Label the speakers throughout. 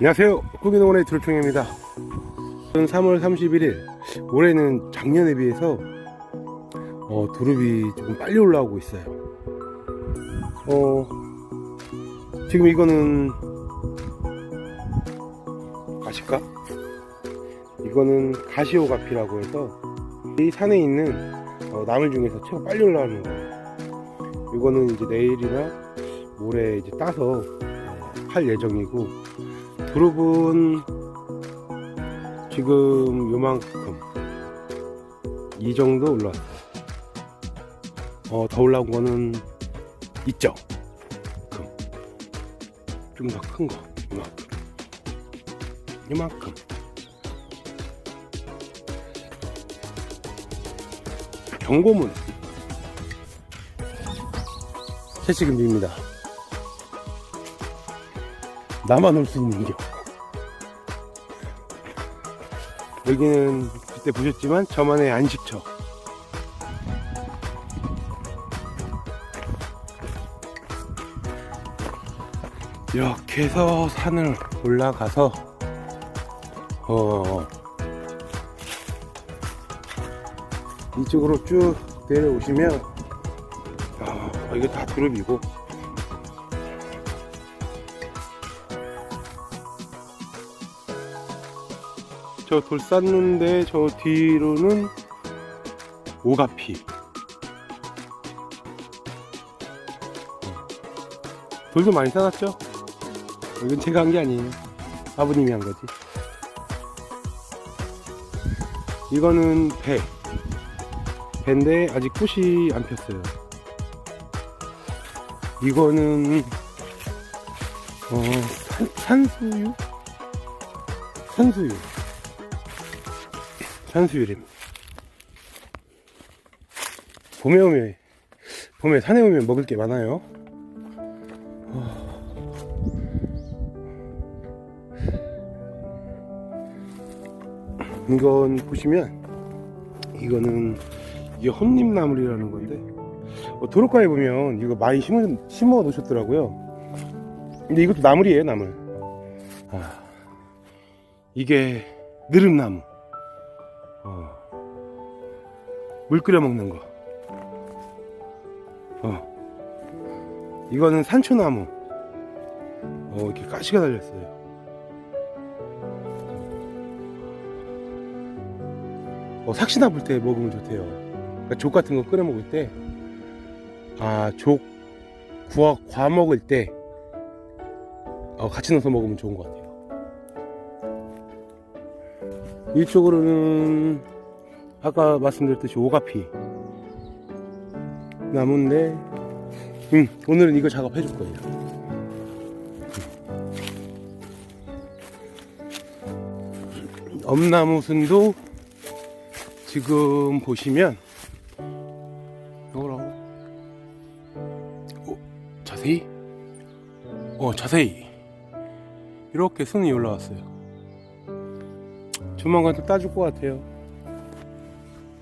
Speaker 1: 안녕하세요. 꾸기농원의 드루총입니다. 3월 31일, 올해는 작년에 비해서 어, 두릅이 조금 빨리 올라오고 있어요. 어, 지금 이거는 아실까? 이거는 가시오가피라고 해서 이 산에 있는 어, 나물 중에서 최고 빨리 올라오는 거예요. 이거는 이제 내일이나 모레 이제 따서 어, 팔 예정이고 그룹은 지금 요만큼 이 정도 올라왔어요. 어, 더 올라온 거는 있죠. 좀 더 큰 거, 이만큼. 이만큼. 경고문. 채찍입니다. 나만 올 수 있는 게. 여기는 그때 보셨지만 저만의 안식처. 이렇게 해서 산을 올라가서 어 이쪽으로 쭉 내려오시면 아 이게 다 두릅이고 저돌 쌓는데 저 뒤로는 오가피. 돌도 많이 쌓았죠? 이건 제가 한 게 아니에요. 아버님이 한 거지. 이거는 배. 배인데 아직 꽃이 안 폈어요. 이거는 어, 산, 산수유? 산수유 산수유랍니다 봄에 오면 봄에 산에 오면 먹을 게 많아요. 이건 보시면 이거는 이게 혼잎나물이라는 건데 어, 도로가에 보면 이거 많이 심어, 심어 놓으셨더라고요. 근데 이것도 나물이에요 나물. 아, 이게 느릅나무 어, 물 끓여 먹는 거. 어, 이거는 산초나무. 어, 이렇게 가시가 달렸어요. 어, 삭시나 불때 먹으면 좋대요. 그러니까 족 같은 거 끓여 먹을 때, 아, 족, 구워, 과 먹을 때, 어, 같이 넣어서 먹으면 좋은 것 같아요. 이쪽으로는, 아까 말씀드렸듯이 오가피. 나무인데, 음, 오늘은 이거 작업해 줄 거예요. 엄나무 순도 지금 보시면 요거라고 어, 자세히 어 자세히 이렇게 순이 올라왔어요 조만간 또 따줄 것 같아요.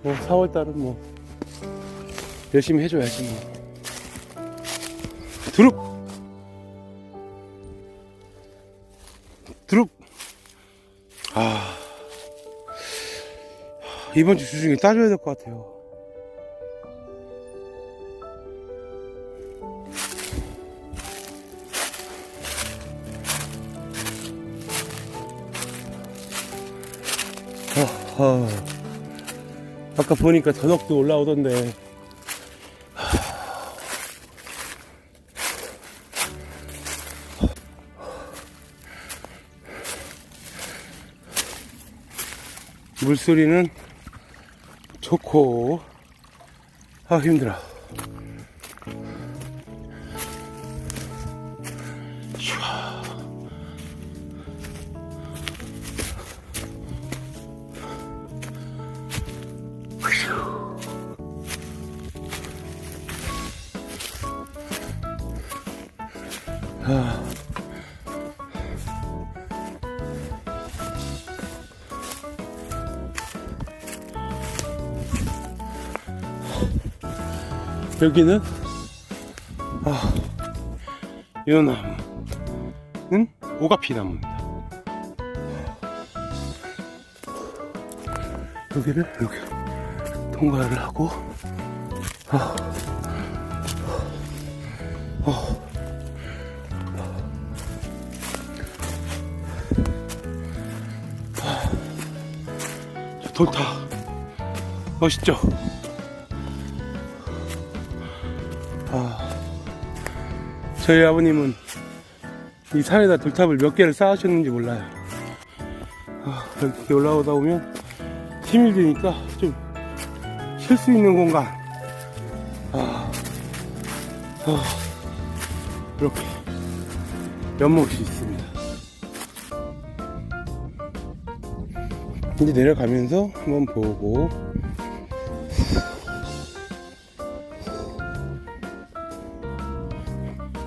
Speaker 1: 뭐 4월달은 뭐 열심히 해줘야지 뭐. 두릅 두릅 아 이번 주 주중에 따줘야 될 것 같아요. 하. 아까 보니까 저녁도 올라오던데. 물소리는 좋고 아 힘들어 아. 여기는? 아, 이 나무는 오가피 나무입니다. 여기를 여기 통과를 하고 아, 아, 아. 좋다 멋있죠 아, 저희 아버님은 이 산에다 돌탑을 몇 개를 쌓으셨는지 몰라요 아, 이렇게 올라오다 보면 힘이 드니까 좀 쉴 수 있는 공간. 아, 아, 이렇게 연못이 있습니다. 이제 내려가면서 한번 보고.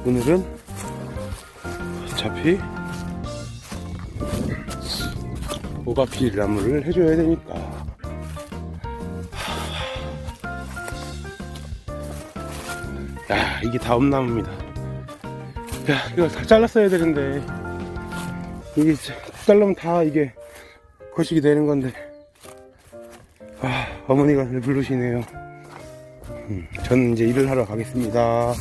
Speaker 1: 오늘은 어차피 오가피 나무를 해줘야 되니까. 야 이게 다음나무입니다. 야 이거 다 잘랐어야 되는데. 이게 자르면 다 이게 거식이 되는 건데. 아 어머니가 늘 부르시네요. 음, 저는 이제 일을 하러 가겠습니다